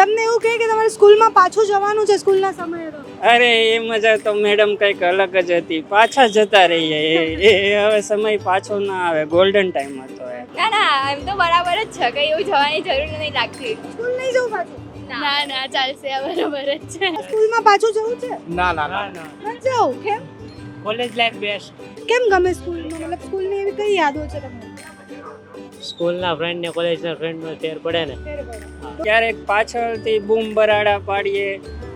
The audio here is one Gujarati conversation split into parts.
તમને એવું કહે કે તમારે સ્કૂલમાં પાછું જવાનું છે સ્કૂલના સમયે તો? અરે એ મજા તો મેડમ કંઈક અલગ જ હતી. પાછા જતા રહીએ. એ એ હવે સમય પાછો ના આવે. ગોલ્ડન ટાઈમ હતો ના ના એમ તો બરાબર જ છે. કઈ એવું જવાની જરૂર નહીં લાગતી. સ્કૂલ નહીં જવું પાછું? ના ના ચાલશે. આ બરાબર જ છે. સ્કૂલમાં પાછું જવું છે? ના ના ના. નથી જવું કેમ? કોલેજ લાઈફ બેસ્ટ કેમ ગમે સ્કૂલમાં? મતલબ સ્કૂલની એવી કઈ યાદો છે તમને? સ્કૂલના ફ્રેન્ડ ને કોલેજના ફ્રેન્ડનો ફેર પડે ને. ક્યારેક પાછળથી બૂમ બરાડા પાડીએ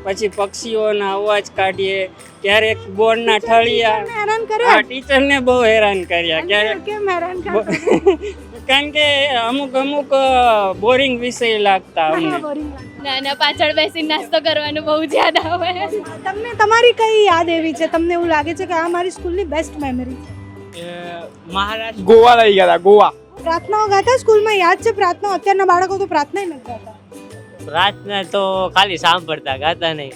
પછી પક્ષીઓના અવાજ કાઢીએ ક્યારેક બોર્ડના ઠળિયા. ટીચરને બહુ હેરાન કર્યા. ક્યારેક કારણ કે અમુક અમુક બોરિંગ વિષય લાગતા અમને. ના ના પાછળ બેસીને નાસ્તો કરવાનું બહુ યાદ આવે. તમને તમારી કઈ યાદ એવી છે? તમને એવું લાગે છે કે આ મારી સ્કૂલની બેસ્ટ મેમરી છે? મહારાષ્ટ્ર ગોવા લઈ ગયા હતા ગોવા. પ્રાર્થનાઓ ગાતા? સ્કૂલમાં યાદ છે પ્રાર્થના અત્યારના બાળકો તો પ્રાર્થના નથી ગાતા. પ્રાર્થના તો ખાલી સાંભળતા ગાતા નહીં?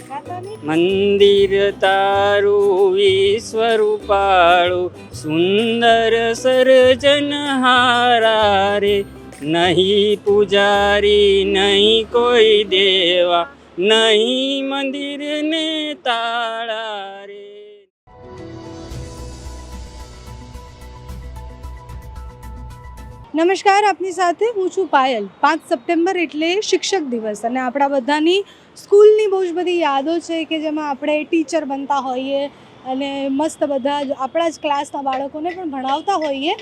મંદિર તારું વિશ્વરૂપાળું સુંદર સર્જન હારા રે. નહીં પૂજારી નહીં કોઈ દેવા નહીં મંદિરને તાળા નમસ્કાર, આપની સાથે હું છું પાયલ. પાંચ સપ્ટેમ્બર એટલે શિક્ષક દિવસ અને આપણા બધાની સ્કૂલની બહુ જ બધી યાદો છે કે જેમાં આપણે ટીચર બનતા હોઈએ અને મસ્ત બધા જ આપણા જ ક્લાસના બાળકોને પણ ભણાવતા હોઈએ.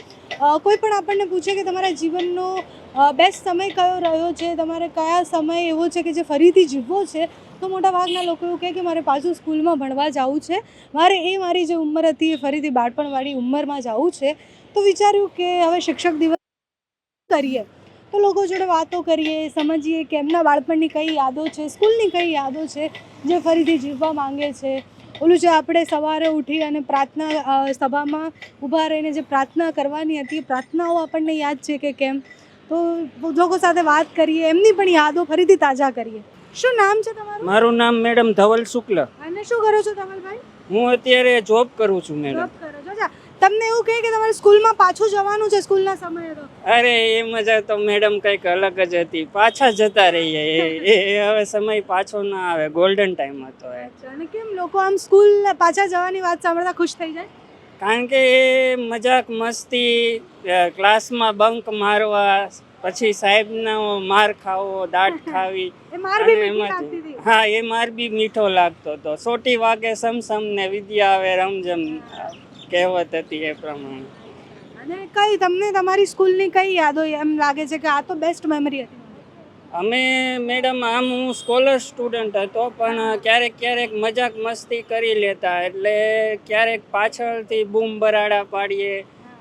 કોઈ પણ આપણને પૂછે કે તમારા જીવનનો બેસ્ટ સમય કયો રહ્યો છે, તમારે કયા સમય એવો છે કે જે ફરીથી જીવવો છે, તો મોટાભાગના લોકો એવું કહે કે મારે પાછું સ્કૂલમાં ભણવા જવું છે. મારે એ મારી જે ઉંમર હતી એ ફરીથી બાળપણવાળી ઉંમરમાં જવું છે. તો વિચાર્યું કે હવે શિક્ષક દિવસ કરીએ. તો લોકો જોડે વાતો કરીએ સમજીએ કે એમના બાળપણની કઈ યાદો છે સ્કૂલની કઈ યાદો છે જે ફરીથી જીવવા માંગે છે. ઓલું જે આપણે સવારે ઉઠી અને પ્રાર્થના સભામાં ઊભા રહીને જે પ્રાર્થના કરવાની હતી પ્રાર્થનાઓ આપણને યાદ છે કે કેમ? તો લોકો સાથે વાત કરીએ એમની પણ યાદો ફરીથી તાજા કરીએ. શું નામ છે તમારું? મારું નામ મેડમ ધવલ શુક્લ. અને શું કરો છો ધવલભાઈ? હું અત્યારે જોબ કરું છું મેડમ. તમને એવું કહે કે તમારે સ્કૂલમાં પાછું જવાનું છે સ્કૂલના સમયે? તો અરે એ મજા તો મેડમ કંઈક અલગ જ હતી. પાછા જતા રહીએ. એ હવે સમય પાછો ના આવે. ગોલ્ડન ટાઈમ હતો એ. અને કેમ લોકો આમ સ્કૂલ પાછા જવાની વાત સાંભળતા ખુશ થઈ જાય? કારણ કે એ મજાક મસ્તી ક્લાસમાં બંક મારવા પછી સાહેબનો માર ખાવો દાટ ખાવી. હા એ માર બી મીઠો લાગતો હતો. સોટી વાગે સમસમ ને વિદ્યા આવે રમઝમ. કહેવત હતી એ પ્રમાણે. અને કઈ તમને તમારી સ્કૂલની કઈ યાદો એમ લાગે છે કે આ તો બેસ્ટ મેમરી હતી? અમે મેડમ આમ હું સ્કોલર સ્ટુડન્ટ હતો પણ ક્યારેક ક્યારેક મજાક મસ્તી કરી લેતા એટલે ક્યારેક પાછળથી બૂમ બરાડા પાડીએ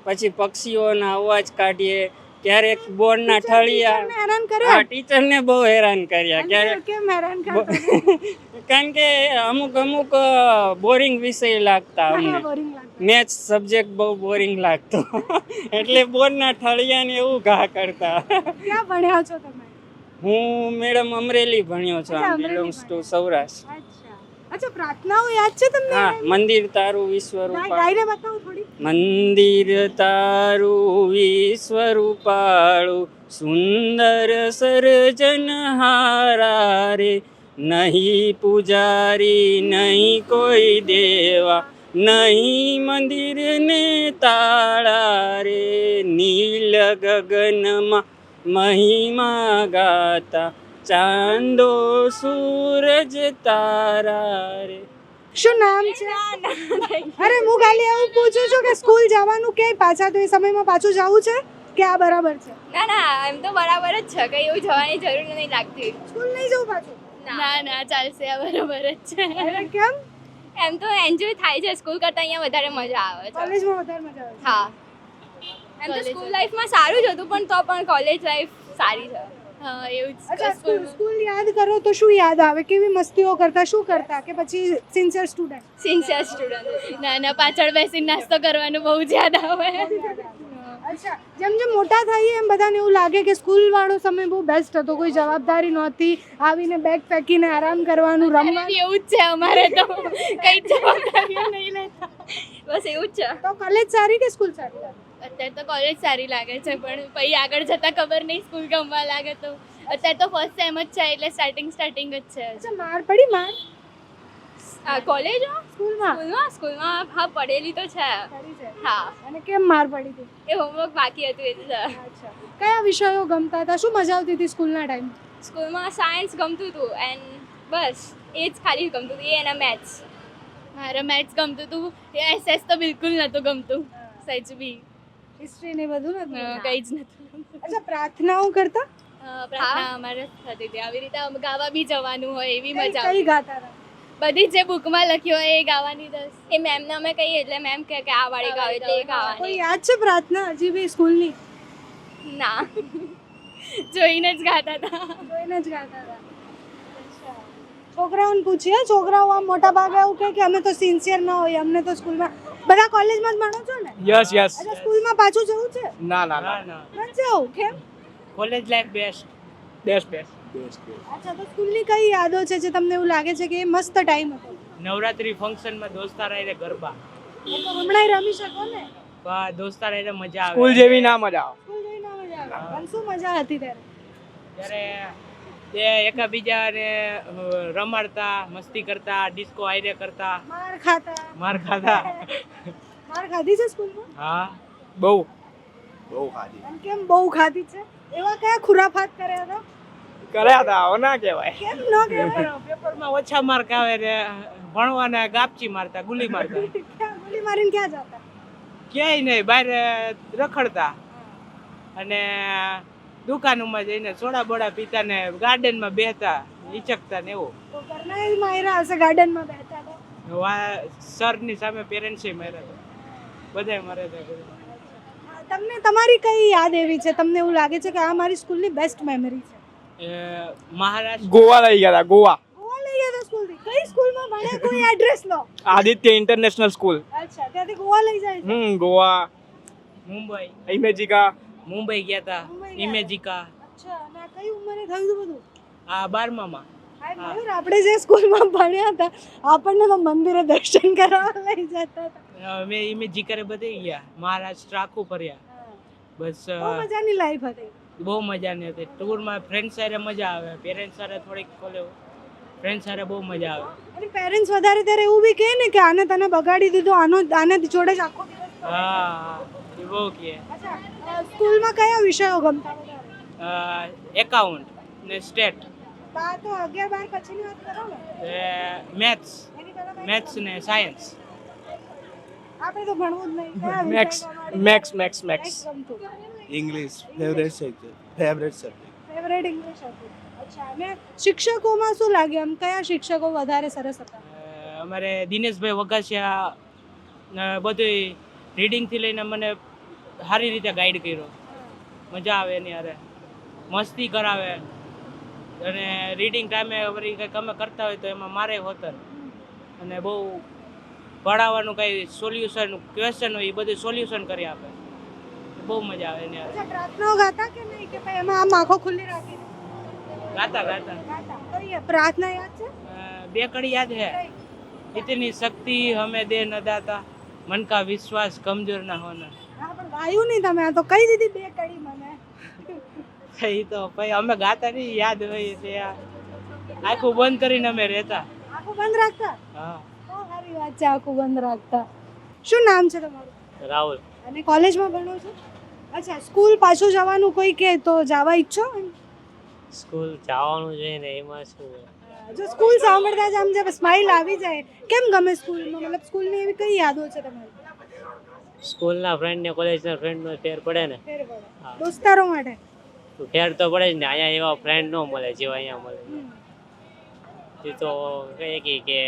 પછી પક્ષીઓના અવાજ કાઢીએ ક્યારેક બોર્ડના ઠળિયા. ટીચરને બહુ હેરાન કર્યા. ક્યારેક કારણ કે અમુક અમુક બોરિંગ વિષય લાગતા અમને. મેથ્સ સબ્જેક્ટ બહુ બોરિંગ લાગતો. એટલે બોર્ડના ઠળિયાને એવું ઘા કરતા. ક્યાં ભણ્યા છો તમે? હું મેડમ અમરેલી ભણ્યો છું. આમ બિલોંગ્સ ટુ સૌરાષ્ટ્ર. અચ્છા પ્રાર્થનાઓ યાદ છે તમને? હા મંદિર તારું ગાઈ- વિશ્વરૂપા બતાવો થોડી. મંદિર તારું વિશ્વરૂપાળું સુંદર સર્જન હારા રે. નહીં પૂજારી નહીં કોઈ દેવા નહીં મંદિર ને તાળા રે. નીલ ગગનમાં મહિમા ગાતા ચાંદો સૂરજ તારા રે. શું નામ છે? અરે હું ખાલી એવું પૂછું છું કે સ્કૂલ જવાનું કે પાછા તો એ સમયમાં પાછું જવું છે કે આ બરાબર છે? ના ના એમ તો બરાબર જ છે. કઈ એવું જવાની જરૂર નહીં લાગતી. સ્કૂલ નહીં જવું પાછું? ના ના ચાલશે. આ બરાબર જ છે. અરે કેમ? એમ તો એન્જોય થાય છે. સ્કૂલ કરતાં અહીંયા વધારે મજા આવે છે. કોલેજમાં વધારે મજા આવે હા. એમ તો સ્કૂલ લાઈફમાં સારું જ હતું પણ તો પણ કોલેજ લાઈફ સારી છે. હા એવું જ સ્કૂલ યાદ કરો તો શું યાદ આવે? કેવી મસ્તીઓ કરતા શું કરતા? કે પછી સિન્સિયર સ્ટુડન્ટ સિન્સિયર સ્ટુડન્ટ ના ના પાછળ બેસીને નાસ્તો કરવાનું બહુ જ યાદ આવે. અચ્છા જેમ જેમ મોટા થઈએ એમ બધાને એવું લાગે કે સ્કૂલ વાળો સમય બહુ બેસ્ટ હતો. કોઈ જવાબદારી નહોતી. આવીને બેગ ફેંકીને આરામ કરવાનું રમવાનું એવું જ છે અમારે તો. કઈ જવાબદારીઓ નહીં લેતા. બસ એવું જ છે. તો કોલેજ સારી કે સ્કૂલ સારી? અત્યારે તો કોલેજ સારી લાગે છે પણ પછી આગળ જતાં ખબર નહીં સ્કૂલ ગમવા લાગે તો. અત્યારે તો ફર્સ્ટ સેમ જ છે એટલે સ્ટાર્ટિંગ સ્ટાર્ટિંગ જ છે. અચ્છા માર પડી માર? કોલેજમાં સ્કૂલમાં? સ્કૂલમાં? સ્કૂલમાં હા પડેલી તો છે. છે. હા. અને કેમ માર પડી હતી એ હોમવર્ક બાકી હતું એટલે અચ્છા. કયા વિષયો ગમતા હતા? શું મજા આવતી હતી સ્કૂલના ટાઈમ? સ્કૂલમાં સાયન્સ ગમતું હતું એન્ડ બસ એ જ ખાલી ગમતું હતું એ એના મેથ્સ મારે મેથ્સ ગમતું હતું એ એસએસ તો બિલકુલ નહોતું ગમતું. સચ બી. હિસ્ટ્રી ને બધું નથી કંઈ જ નથી. અચ્છા પ્રાર્થનાઓ કરતા? પ્રાર્થના અમારે થતી હતી. આવી રીતે ગાવા બી જવાનું હોય એવી મજા કઈ ગાતા હતા? બધી જે બુકમાં લખ્યું હોય એ ગાવાની દસ. એ મેમને અમે કહીએ એટલે મેમ કહે કે આ વાળી ગાવ એટલે એ કોઈ ગાવાની. યાદ છે પ્રાર્થના હજી બી સ્કૂલની? ના. જોઈને જ ગાતા હતા. જોઈને જ ગાતા હતા. છોકરાઓને પૂછીએ છોકરાઓ આમ મોટા ભાગે એવું કે અમે તો સિન્સિયર ના હોય અમને તો સ્કૂલમાં બધા કોલેજમાં જ ભણો છો ને? Yes yes. અચ્છા સ્કૂલમાં પાછું જવું છે? ના ના ના. ના જવું? કેમ? College life best best best અચ્છા તો સ્કૂલની કઈ યાદો છે જે તમને એવું લાગે છે કે એ મસ્ત ટાઈમ હતો? નવરાત્રી ફંક્શનમાં દોસ્તાર આવીને ગરબા. એ તો હમણાંય રમી શકો ને? વાહ, દોસ્તાર આવીને મજા આવે. સ્કૂલ જેવી ના મજા આવે. સ્કૂલ જેવી ના મજા આવે. પણ શું મજા હતી ત્યારે? ત્યારે તે એકાબીજાને રમાડતા મસ્તી કરતા ડિસ્કો આયરે કરતા. માર ખાતા. માર ખાતા. માર ખાધી છે સ્કૂલમાં? હા. બહુ. બહુ અને કેમ બહુ ખાધી છે? એવા કયા ખુરાફાત કર્યા હતા? કર્યા હતા હવે ના કહેવાય. કેમ ન કહેવાય? પેપરમાં ઓછા માર્ક આવે ને ભણવાના ગાપચી મારતા ગુલી મારતા. ક્યાં? મારીને ક્યાં જતા? ક્યાંય નહીં બહાર રખડતા. અને દુકાનોમાં જઈને સોડા બોડા પીતા ને ગાર્ડનમાં બેહતા ઈચકતા ને એવું. તો ઘરના જ માયરા હશે ગાર્ડનમાં બેહતા હતા? વા સરની સામે પેરેન્ટ્સે માર્યા હતા. બધાય માર્યા હતા તમને તમારી કઈ યાદ એવી છે? તમને એવું લાગે છે કે આ મારી સ્કૂલની બેસ્ટ મેમરી છે? એ મહારાષ્ટ્ર ગોવા લઈ ગયા હતા ગોવા. ગોવા લઈ ગયા હતા સ્કૂલથી? કઈ સ્કૂલમાં? ભણ્યા કોઈ એડ્રેસ નો. આદિત્ય ઇન્ટરનેશનલ સ્કૂલ અચ્છા ત્યાંથી ગોવા લઈ જાય હમ ગોવા. મુંબઈ. ઇમેજિકા મુંબઈ ગયા હતા. ઇમેજિકા. અચ્છા અને આ કઈ ઉંમરે થયું હતું બધું? આ બારમામાં. આપણે જે સ્કૂલમાં ભણ્યા હતા આપણને તો મંદિરે દર્શન કરવા લઈ જતા હતા. અમે ઇમેજિકારે બધે ગયા. મહારાષ્ટ્ર આખું ફર્યા. બસ મજાની લાઈફ હતી. બહુ મજાની હતી. ટૂરમાં ફ્રેન્ડ સાથે મજા આવે. પેરેન્ટ્સ સાથે થોડીક ઓલે ફ્રેન્ડ સાથે બહુ મજા આવે. અને પેરેન્ટ્સ વધારે ત્યારે એવું બી કહે ને કે આને તને બગાડી દીધો આનો આને જોડે જ આખો દિવસ હા. અ, સ્કૂલમાં કયા વિષયો ગમતા? વધારે એકાઉન્ટ ને સ્ટેટ. બા તો અગિયાર બાર પછીની વાત કરો ને. મેથ્સ. મેથ્સ ને સાયન્સ. આપણે તો ભણવું જ નહીં. Max max max max English favourite subject favourite subject. Favourite English હતું. અચ્છા અને શિક્ષકોમાં શું લાગે આમ કયા શિક્ષકો વધારે સરસ હતા? અમારે દિનેશભાઈ વગાસિયા બધું રીડિંગથી લઈને મને સારી રીતે ગાઈડ કર્યો. મજા આવે એની અરે મસ્તી કરાવે. અને રીડિંગ ટાઈમે વળી કંઈક અમે કરતા હોય તો એમાં મારે હોતર. અને બહુ ભણાવવાનું કંઈ સોલ્યુશન ક્વેશ્ચન હોય એ બધું સોલ્યુશન કરી આપે. બહુ મજા આવે એની અરે પ્રાર્થના ગાતા એમાં આમ ગાતા ગાતા. પ્રાર્થના યાદ છે? બે કડી યાદ હે ઇતની શક્તિ અમે દે ન દાતા मन का विश्वास कमजोर ना होना હા પણ ગાયું નહીં તમે આ તો કહી દીધી બે કડી મને એ તો ભાઈ અમે ગાતા નહીં યાદ હોય તે આ આખું બંધ કરીને અમે રહેતા આંખો બંધ રાખતા હા બહુ સારી વાત છે આંખો બંધ રાખતા શું નામ છે તમારું રાહુલ અને કોલેજમાં ભણો છો અચ્છા સ્કૂલ પાછું જવાનું કોઈ કહે તો જવા ઈચ્છો સ્કૂલ જવાનું જોઈએ ને એમાં શું જો સ્કૂલ સાંભળતા જ આમ જે સ્માઇલ આવી જાય કેમ ગમે સ્કૂલમાં મતલબ સ્કૂલની એવી કઈ યાદો છે તમારી? સ્કૂલના ફ્રેન્ડ ને કોલેજના ફ્રેન્ડનો ફેર પડે ને. ફેર પડે. દોસ્તારો માટે? ફેર તો પડે જ ને. અહીંયા એવા ફ્રેન્ડ ન મળે જેવા અહીંયા મળે. તે તો કહીએ કે કે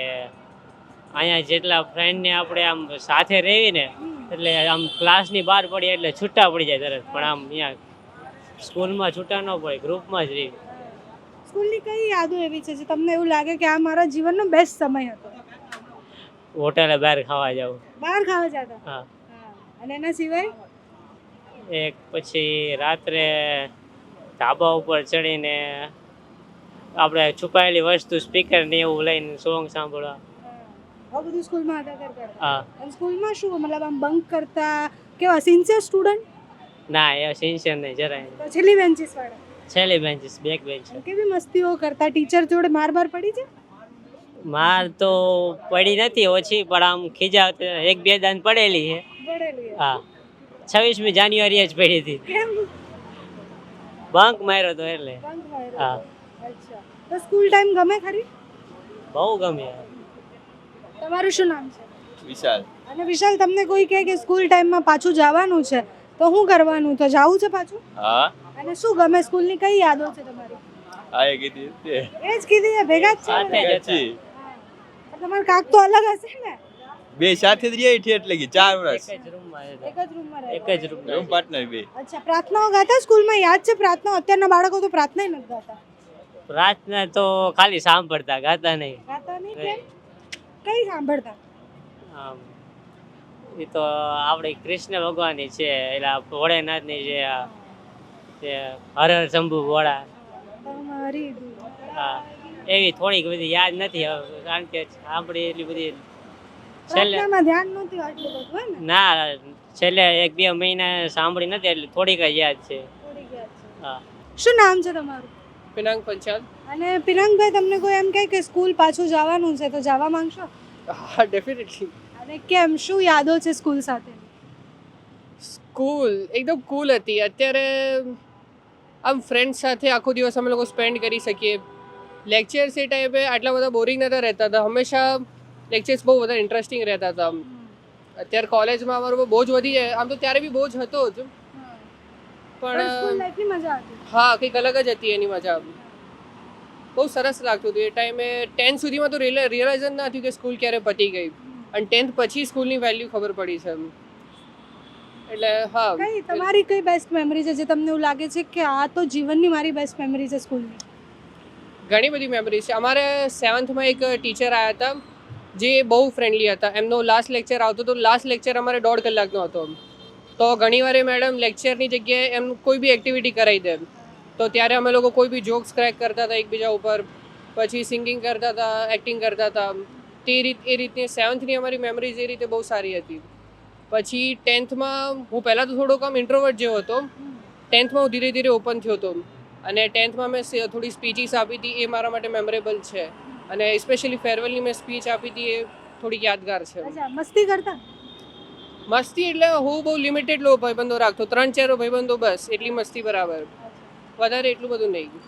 અહીંયા જેટલા ફ્રેન્ડને આપણે આમ સાથે રહેવી ને એટલે આમ ક્લાસની બહાર પડીએ એટલે છૂટા પડી જાય તરત. પણ આમ અહીંયા સ્કૂલમાં છૂટા ન પડે ગ્રુપમાં જ રહી સ્કૂલની કઈ યાદો એવી છે જે તમને એવું લાગે કે આ મારા જીવનનો બેસ્ટ સમય હતો? હોટેલે બહાર ખાવા જાવ બહાર ખાવા જતા? હા. અને એના સિવાય? એક પછી રાત્રે ધાબા ઉપર ચડીને આપણે છુપાયેલી વસ્તુ સ્પીકર ને એવું લઈને સોંગ સાંભળવા. આ બધું સ્કૂલમાં હતા કરતા હા. સ્કૂલમાં શું? મતલબ આમ બંક કરતા? કેવા સિન્સિયર સ્ટુડન્ટ ના એ સિન્સિયર નહીં જરાય છેલ્લી બેન્ચીસ વાળા? છેલ્લી બેન્ચીસ બેક બેન્ચ કેવી મસ્તીઓ કરતા? ટીચર જોડે માર માર પડી છે? માર તો પડી નથી ઓછી પણ આમ ખીજા એક બે દાન પડેલી છે. પડેલી હા. છવ્વીસમી જાન્યુઆરીએ જ પડી હતી. બંક માર્યો તો એટલે. હા. તો સ્કૂલ ટાઈમ ગમે ખરી? બહુ ગમે. તમારું શું નામ છે? વિશાલ. અને વિશાલ તમને કોઈ કહે કે સ્કૂલ ટાઈમમાં પાછું જવાનું છે તો શું કરવાનું? તો જાવું છે પાછું? હા. અને શું ગમે સ્કૂલની કઈ યાદો છે તમારી? આ એ કીધી તે એ જ કીધી છે ભેગા જ છે સાથે ને? જ પણ તમારો કાક તો અલગ હશે ને? બે સાથે જ રહી છે એટલે કે ચાર વર્ષ. એક જ રૂમમાં એક જ રૂમમાં રહે એક જ રૂમ રૂમ પાર્ટનર બે. અચ્છા પ્રાર્થનાઓ ગાતા સ્કૂલમાં? યાદ છે પ્રાર્થના અત્યારના બાળકો તો પ્રાર્થના નથી ગાતા. પ્રાર્થના તો ખાલી સાંભળતા ગાતા નહીં. ગાતા નહીં કેમ? કઈ સાંભળતા? આમ એ તો આપણે કૃષ્ણ ભગવાનની છે એટલે ભોળેનાથની છે આ તે હર હર શંભુ ભોળા હા એવી થોડીક બધી યાદ નથી હવે કારણ કે સાંભળી એટલી બધી છેલ્લે ધ્યાન નહોતું આટલું બધું ના? છેલ્લે એક બે મહિના સાંભળી નથી એટલે થોડીક જ યાદ છે. થોડીક યાદ છે. હા. શું નામ છે તમારું? પિનાંગ પંચાલ. અને પિનાંગભાઈ તમને કોઈ એમ કહે કે સ્કૂલ પાછું જવાનું છે તો જવા માંગશો? હા ડેફિનેટલી અને કેમ શું યાદો છે સ્કૂલ સાથે? સ્કૂલ એકદમ કૂલ હતી. અત્યારે આમ ફ્રેન્ડ્સ સાથે આખો દિવસ અમે લોકો સ્પેન્ડ કરી શકીએ. લેક્ચર્સ એ ટાઈપે આટલા બધા બોરિંગ નતા રહેતા હતા. હંમેશા લેક્ચર્સ બહુ બધા ઇન્ટરેસ્ટિંગ રહેતા હતા અત્યારે કોલેજમાં અમારું બહુ જ વધી જાય. આમ તો ત્યારે બી બહુ જ હતો જ. પણ હા કંઈક અલગ જ હતી એની મજા. બહુ સરસ લાગતું હતું. એ ટાઈમે ટેન્થ સુધીમાં તો રિયલાઇઝ જ ના થયું કે સ્કૂલ ક્યારે પતી ગઈ. અને ટેન્થ પછી સ્કૂલની વેલ્યુ ખબર પડી છે એમ. એટલે હા. કઈ તમારી કઈ બેસ્ટ મેમરી છે જે તમને એવું લાગે છે કે આ તો જીવનની મારી બેસ્ટ મેમરી છે સ્કૂલની ઘણી બધી મેમરી છે. અમારે સેવન્થમાં એક ટીચર આવ્યા હતા જે બહુ ફ્રેન્ડલી હતા. એમનો લાસ્ટ લેક્ચર આવતો તો લાસ્ટ લેક્ચર અમારે દોઢ કલાકનો હતો. તો ઘણીવાર એ મેડમ લેક્ચરની જગ્યાએ એમ કોઈ બી એક્ટિવિટી કરાવી દે તો ત્યારે અમે લોકો કોઈ બી જોક્સ ક્રેક કરતા હતા એકબીજા ઉપર પછી સિંગિંગ કરતા હતા એક્ટિંગ કરતા હતા. તે રીત એ રીતની સેવન્થની અમારી મેમરીઝ એ રીતે બહુ સારી હતી. પછી ટેન્થમાં હું પહેલાં તો થોડોક આમ ઇન્ટ્રોવર્ટ જેવો હતો. ટેન્થમાં હું ધીરે ધીરે ઓપન થયો હતો. અને ટેન્થમાં મેં થોડી સ્પીચીસ આપી હતી એ મારા માટે મેમરેબલ છે. અને સ્પેશિયલી ફેરવેલની મેં સ્પીચ આપી હતી એ થોડીક યાદગાર છે. મસ્તી કરતા? મસ્તી એટલે હું બહુ લિમિટેડ લો ભાઈબંધો રાખતો. ત્રણ ચારો ભાઈબંધો બસ એટલી મસ્તી બરાબર. વધારે એટલું બધું નહીં.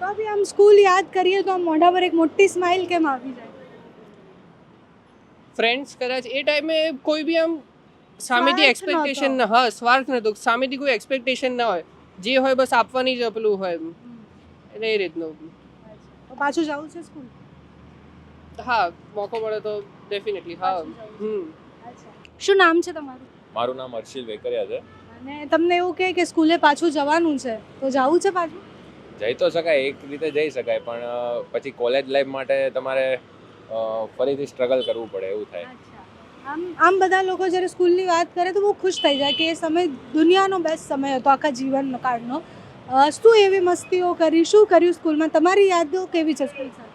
તો બી આમ સ્કૂલ યાદ કરીએ તો મોઢા પર એક મોટી સ્માઇલ કેમ આવી જાય? ફ્રેન્ડ્સ કદાચ એ ટાઈમે કોઈ બી આમ સામેથી એક્સપેક્ટેશન ન હા સ્વાર્થ નતો સામેથી કોઈ એક્સપેક્ટેશન ના હોય. જે હોય બસ આપવાની જ પેલું હોય. એટલે એ રીતનું. પાછું જવું છે સ્કૂલ હા મોકો મળે તો ડેફિનેટલી હા. હમ. શું નામ છે તમારું? મારું નામ અર્શિલ વેકરિયા છે. અને તમને એવું કહે કે સ્કૂલે પાછું જવાનું છે તો જવું છે પાછું? જઈ તો શકાય એક રીતે જઈ શકાય પણ પછી કોલેજ લાઈફ માટે તમારે ફરીથી સ્ટ્રગલ કરવું પડે એવું થાય. આમ આમ બધા લોકો જ્યારે સ્કૂલની વાત કરે તો બહુ ખુશ થઈ જાય કે એ સમય દુનિયાનો બેસ્ટ સમય હતો આખા જીવન કાળનો. શું એવી મસ્તીઓ કરી શું કર્યું સ્કૂલમાં? તમારી યાદો કેવી છે સ્કૂલ સાથે?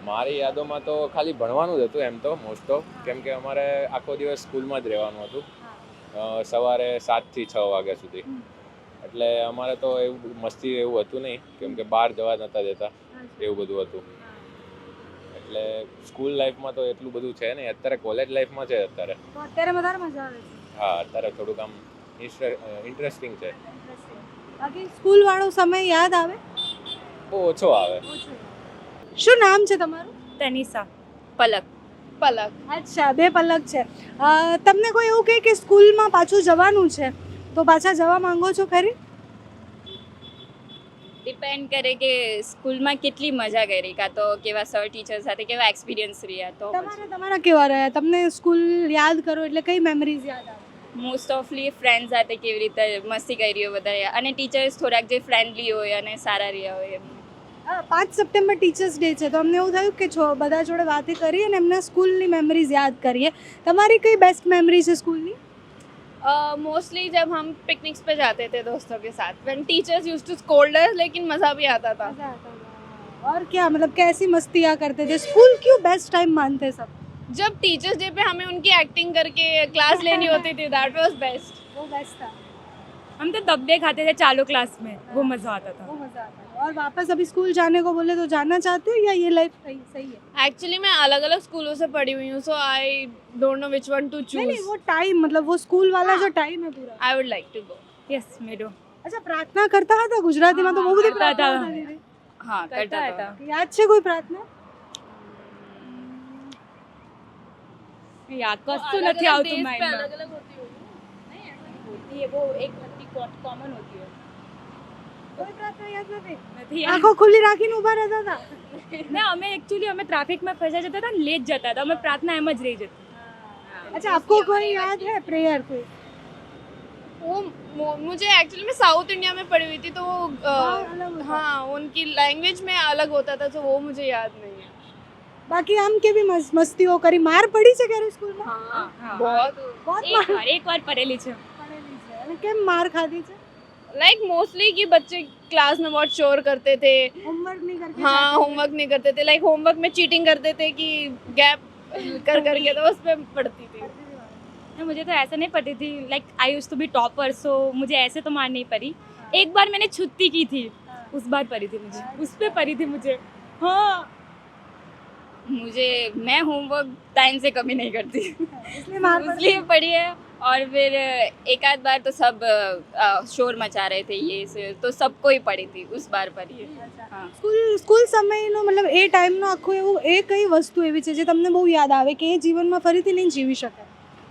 મારી યાદોમાં તો ખાલી ભણવાનું જ હતું એમ તો મોસ્ટ ઓફ કેમ કે અમારે આખો દિવસ સ્કૂલમાં જ રહેવાનું હતું. સવારે સાતથી છ વાગ્યા સુધી. એટલે અમારે તો એવું મસ્તી એવું હતું નહીં. કેમ કે બહાર જવા નહોતા દેતા. એવું બધું હતું. એટલે સ્કૂલ લાઈફમાં તો એટલું બધું છે નહીં. અત્યારે કોલેજ લાઈફમાં છે અત્યારે. તો અત્યારે વધારે મજા આવે છે? હા અત્યારે થોડુંક આમ ઇન્ટરેસ્ટિંગ છે. બાકી સ્કૂલ વાળો સમય યાદ આવે? બહુ ઓછો આવે. શું નામ છે તમારું? તનિષા પલક. પલક. અચ્છા બે પલક છે. તમને કોઈ એવું કહે કે સ્કૂલમાં પાછું જવાનું છે? તો પાછા જવા માંગો છો ખરી? ડિપેન્ડ કરે કે સ્કૂલમાં કેટલી મજા કરી કાં તો કેવા સર ટીચર સાથે કેવા એક્સપિરિયન્સ રહ્યા તો તમારા તમારા કેવા રહ્યા? તમને સ્કૂલ યાદ કરો એટલે કઈ મેમરીઝ યાદ આવે? મોસ્ટ ઓફલી ફ્રેન્ડ સાથે કેવી રીતે મસ્તી કરી હોય વધારે અને ટીચર્સ થોડાક જે ફ્રેન્ડલી હોય અને સારા રહ્યા હોય એમ. હા, પાંચ સપ્ટેમ્બર ટીચર્સ ડે છે તો અમને એવું થયું કે છો બધા જોડે વાતે કરીએ અને એમના સ્કૂલની મેમરીઝ યાદ કરીએ. તમારી કઈ બેસ્ટ મેમરી છે સ્કૂલની? मोस्टली uh, जब हम पिकनिक्स पे जाते थे दोस्तों के साथ। When teachers use to scold us लेकिन मज़ा भी आता था। और क्या मतलब कैसी मस्तियाँ करते थे? स्कूल क्यों बेस्ट टाइम मानते सब? जब टीचर्स डे पे हमें उनकी एक्टिंग करके क्लास लेनी होती थी दैट वाज बेस्ट वो बेस्ट था। हम तो डब्बे खाते थे चालू क्लास में वो मज़ा आता था वो मजा आता है और वापस अभी स्कूल जाने को बोले तो जाना चाहते हो या ये लाइफ सही सही है एक्चुअली मैं अलग अलग स्कूलों से पढ़ी हुई हूँ so I don't know which one to नहीं नहीं चूज वो टाइम मतलब वो स्कूल वाला जो टाइम है पूरा I would like to go yes મેડો અચ્છા પ્રાર્થના કરતા હતા ગુજરાતીમાં તો બહુ બધી કરતા હતા. પ્રાર્થનાઓ થતી હતી. हाँ કરતા હતા યાદ છે કોઈ પ્રાર્થના યાદ કશું નથી આવતું માઇન્ડમાં अलग होती होगी होती है वो एक नती कॉमन होती है કોઈ પ્રાર્થના યાદ નથી નથી આંખો ખુલ્લી રાખીને ઊભા રહેતા હતા ના અમે એકચ્યુઅલી અમે ટ્રાફિકમાં ફસાઈ જતા હતા ને લેટ જતા હતા અમે પ્રાર્થના એમ જ રહી જતી अच्छा आपको कोई याद है प्रेयर कोई वो मो- मुझे एक्चुअली मैं साउथ इंडिया में पढ़ी हुई थी तो वो अ, अलग होता हाँ उनकी लैंग्वेज में अलग होता था तो वो मुझे याद नहीं है બાકી આમ કેવી મસ- મસ્તીઓ કરી માર પડી છે ક્યારે સ્કૂલમાં हाँ हाँ। बहुत बहुत એક માર વાર એક વાર પડેલી છે પડેલી છે અને કેમ માર ખાધી છે लाइक मोस्टली कि बच्चे क्लास में बहुत शोर करते थे હોમવર્ક નહીં करके हाँ जाते थे। होमवर्क नहीं करते थे लाइक होमवर्क में चीटिंग करते थे कि गैप कर करके तो उस पर पढ़ती थी नहीं, मुझे तो ऐसा नहीं पड़ी थी like I used to be topper so मुझे ऐसे तो मार नहीं पड़ी एक बार मैंने छुट्टी की थी उस बार पड़ी थी मुझे उस पे पड़ी थी मुझे हाँ मुझे मैं होमवर्क टाइम से कमी नहीं करती इसलिए मार पड़ती इसलिए पढ़ी है और फिर एक आध बार तो सब अ, शोर मचा रहे थे ये से तो सबको ही पड़ी थी उस बार पढ़ी है हाँ સ્કૂલ સ્કૂલ સમયનો મતલબ એ ટાઈમનો આખો એવું એ કઈ વસ્તુ એવી છે જે તમને બહુ યાદ આવે કે એ જીવનમાં ફરીથી નહીં જીવી શકાય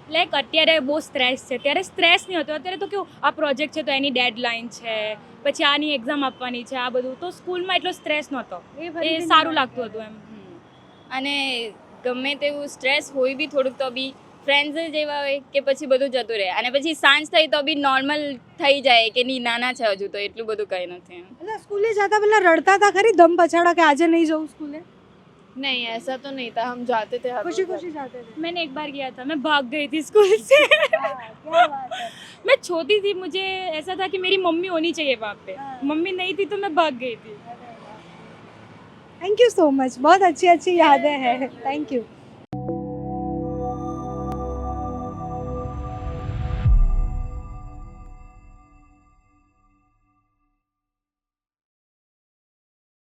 લાઈક અત્યારે બહુ સ્ટ્રેસ છે ત્યારે સ્ટ્રેસ નહીં હોતો અત્યારે તો કેવું આ પ્રોજેક્ટ છે તો એની ડેડલાઇન છે પછી આની એક્ઝામ આપવાની છે આ બધું તો સ્કૂલમાં એટલો સ્ટ્રેસ નહોતો એ એ ફરીથી સારું નહીં લાગતું હતું એમ અને ગમે તેવું સ્ટ્રેસ હોય બી થોડુંક તો બી ફ્રેન્ડ્સ જ એવા હોય કે પછી બધું જતું રહે અને પછી સાંજ થઈ તો બી નોર્મલ થઈ જાય કે નહીં નાના છે હજુ તો એટલું બધું કંઈ નથી એમ એટલે સ્કૂલે જતા પહેલા રડતા હતા ખરી દમ પછાડા કે આજે નહીં જવું સ્કૂલે नहीं ऐसा तो नहीं था हम जाते थे हर खुशी रोज खुशी जाते थे मैंने एक बार किया था मैं भाग गई थी स्कूल से हाँ, क्या बात है मैं छोटी थी मुझे ऐसा था कि मेरी मम्मी होनी चाहिए वहाँ पे हाँ। मम्मी नहीं थी तो मैं भाग गई थी थैंक यू सो मच बहुत अच्छी अच्छी यादें हैं थैंक यू